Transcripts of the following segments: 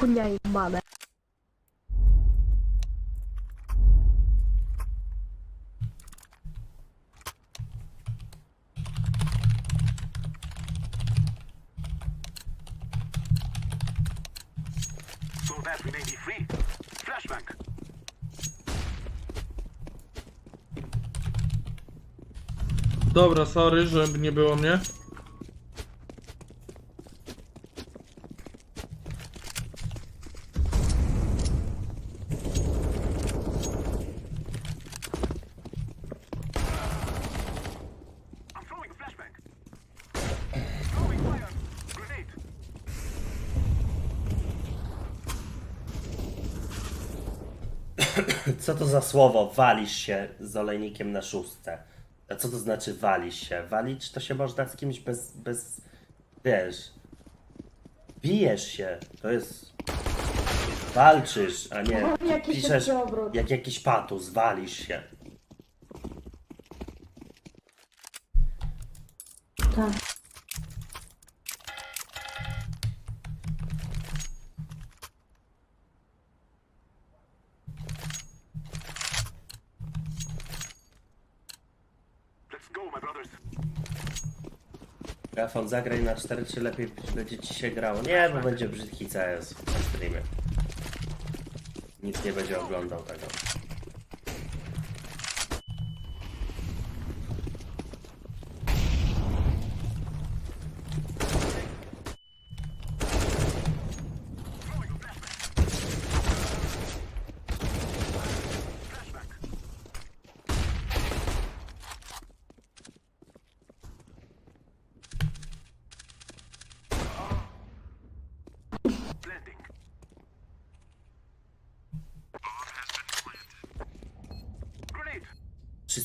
Chunia i manę. So that we may be free. Flashbang. Dobra, sorry, żeby nie było mnie. Co to za słowo? Walisz się z olejnikiem na szóstce. A co to znaczy walisz się? Walić to się można z kimś bez, bez, wiesz, bijesz się, to jest, walczysz, a nie Jakiś piszesz szybki obrót. jak jakiś patus, walisz się. Tak. Rafał, zagraj na 4 czy lepiej będzie ci się grało? Nie, bo będzie brzydki CS na streamie. Nikt nie będzie oglądał tego.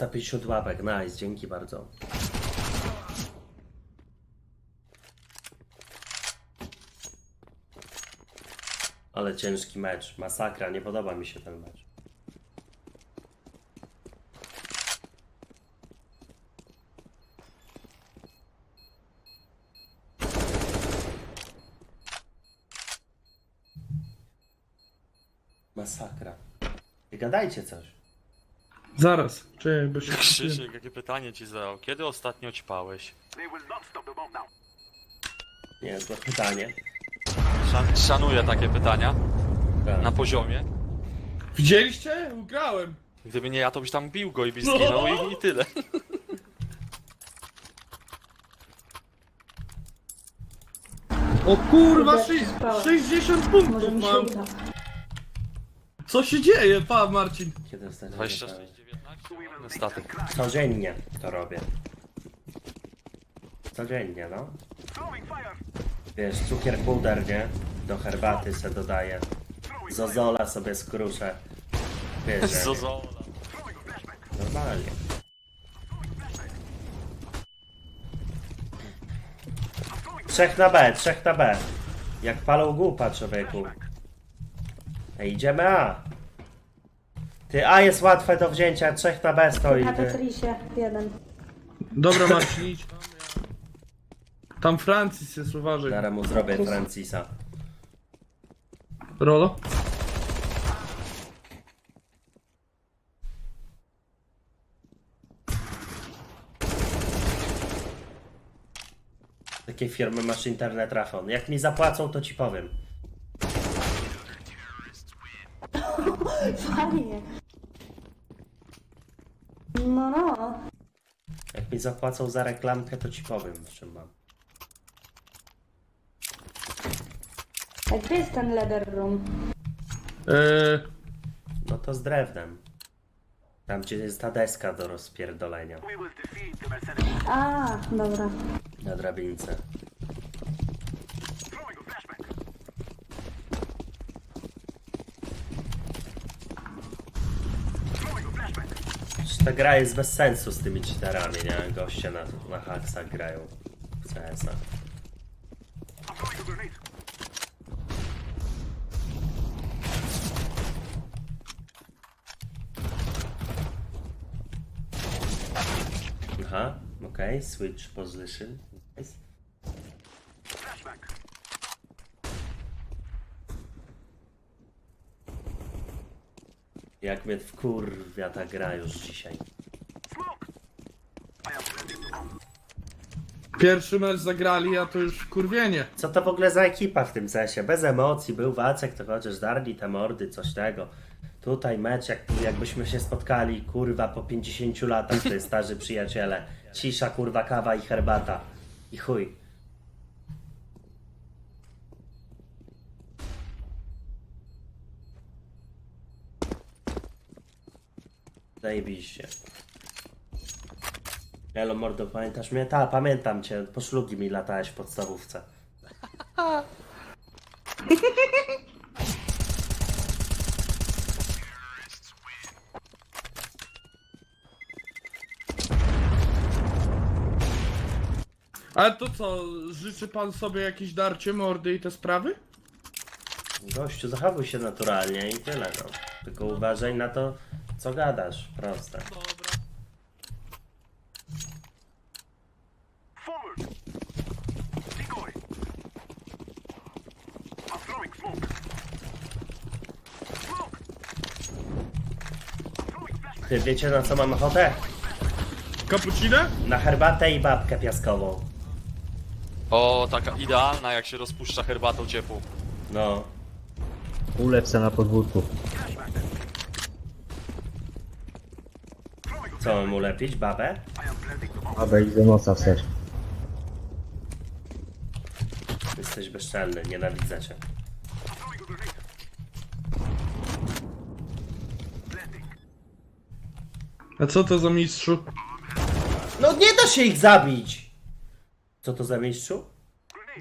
350 łapek, nice, dzięki bardzo. Ale ciężki mecz, masakra, nie podoba mi się ten mecz. Masakra. Gadajcie coś. Zaraz, czy bo się Krzysiek, jakie pytanie ci zadał? Kiedy ostatnio ćpałeś? Nie, złe pytanie. Szan szanuję takie pytania Tak. na poziomie. Widzieliście? Ugrałem. Gdyby nie ja, to byś tam bił go i byś zginął i, i tyle. O kurwa, Kurde, sześć- spałem. 60 Może punktów mi się mam. uda. Co się dzieje, pa Marcin? Kiedy ostatnio 26, 19, ładny statek. Codziennie to robię. Codziennie, no. Wiesz, cukier puder, nie? Do herbaty se dodaję. Zozola sobie skruszę. Wiesz, Zozola. normalnie. Trzech na B, trzech na B. Jak palą głupa, człowieku. Ej, idziemy A. Ty, A jest łatwe do wzięcia, trzech na B stoi. Na Ty. Jeden. Dobra Marcin, idź. Tam Francis jest, uważaj. Zaraz mu zrobię Francisa. Rolo? Takie firmy masz internet Rafon. Jak mi zapłacą, to ci powiem. Fajnie. No, no. Jak mi zapłacą za reklamkę, to ci powiem, w czym mam. A gdzie jest ten leather room? Eee, No to z drewnem. Tam, gdzie jest ta deska do rozpierdolenia. A, dobra. Na drabince. Ta gra jest bez sensu z tymi cheaterami, nie? Goście na, na haksach grają w CS-a. Aha, okej, switch position. Nice. Flashbang. Jak mnie wkurwia ta gra już dzisiaj. Pierwszy mecz zagrali, a to już kurwienie. Co to w ogóle za ekipa w tym cesie? Bez emocji, był Wacek, to chociaż darli te mordy, coś tego. Tutaj mecz, jak, jakbyśmy się spotkali, kurwa, po 50 latach, to jest starzy przyjaciele. Cisza, kurwa, kawa i herbata. I chuj. Zajebiście. Elo mordo, pamiętasz mnie? Ta, pamiętam cię. Po szlugi mi latałeś w podstawówce. Ale to co, życzy pan sobie jakieś darcie mordy i te sprawy? Gościu, zachowuj się naturalnie i tyle, no. Tylko uważaj na to, co gadasz. Proste. Dobra. Ty wiecie na co mam ochotę? Cappuccino? Na herbatę i babkę piaskową. O, taka idealna, jak się rozpuszcza herbatą ciepłą. No. Ulew se na podwórku. Co mam ulepić? Babę? I am planting the bomb. A wejdź do nosa w ser. Jesteś bezczelny, nienawidzę cię. A co to za mistrzu? No nie da się ich zabić! Co to za mistrzu?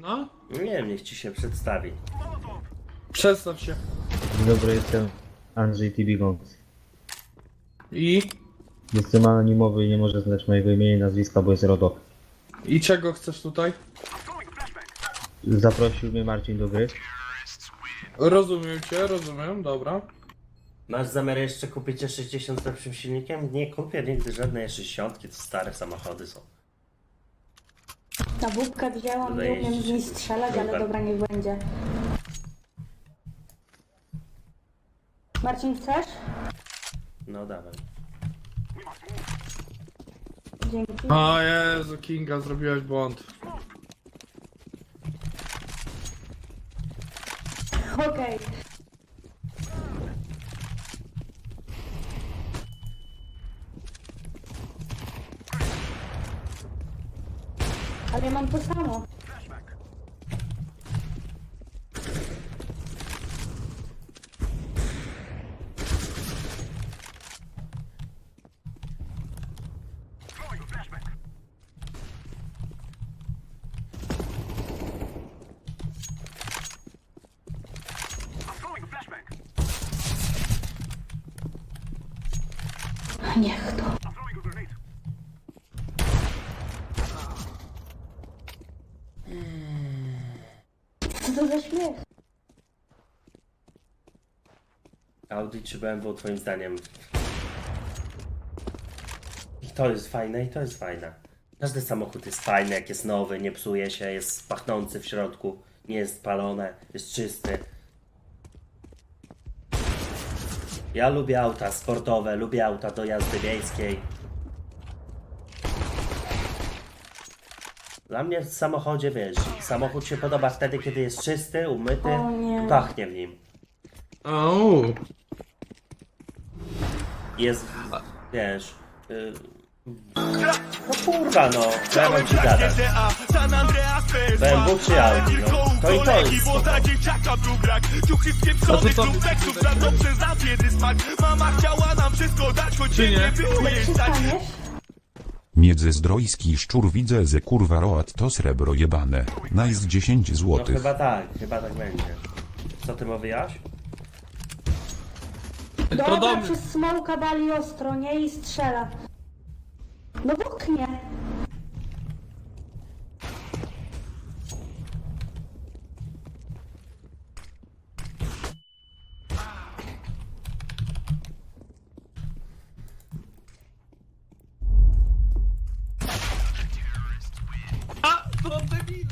No? Nie wiem, niech ci się przedstawi. Przestaw się. Dzień dobry, jestem Andrzej TB Gongs. I? Jestem anonimowy i nie może znać mojego imienia i nazwiska, bo jest RODO. I czego chcesz tutaj? Zaprosił mnie Marcin do gry. Rozumiem cię, rozumiem, dobra. Masz zamiar jeszcze kupić E60 z lepszym silnikiem? Nie kupię nigdy żadnej E60, to stare samochody są. Na wódkę wzięłam, Wydaje nie umiem się, z niej że- strzelać, ale Dobra. dobra, niech będzie. Marcin, chcesz? No dawaj. Dzięki. O Jezu, Kinga, zrobiłeś błąd. Okej. Ale ja mam to samo. Niech to. Co to za śmiech? Audi czy BMW twoim zdaniem? I to jest fajne, i to jest fajne. Każdy samochód jest fajny, jak jest nowy, nie psuje się, jest pachnący w środku, nie jest spalone, jest czysty. Ja lubię auta sportowe, lubię auta do jazdy wiejskiej. Dla mnie w samochodzie, wiesz, samochód się podoba wtedy, kiedy jest czysty, umyty O nie. i pachnie w nim. O, jest, wiesz, y, no kurwa no, mam ci gadać? BMW czy Audi, no, to i to jest spoko. A to co? klubek Kradną przez nas biedy smak Mama chciała nam wszystko dać Choć Czy nie? Międzyzdrojski szczur widzę ze kurwa roat to srebro jebane. Nice 10 No złotych. chyba tak, chyba tak będzie. Co ty mówiłaś? to Dobra, do mnie. przez smołka dali ostro, nie? I strzela. Oknie. A, to debil.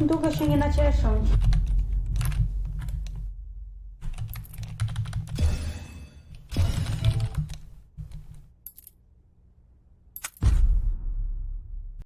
Długo się nie nacieszą.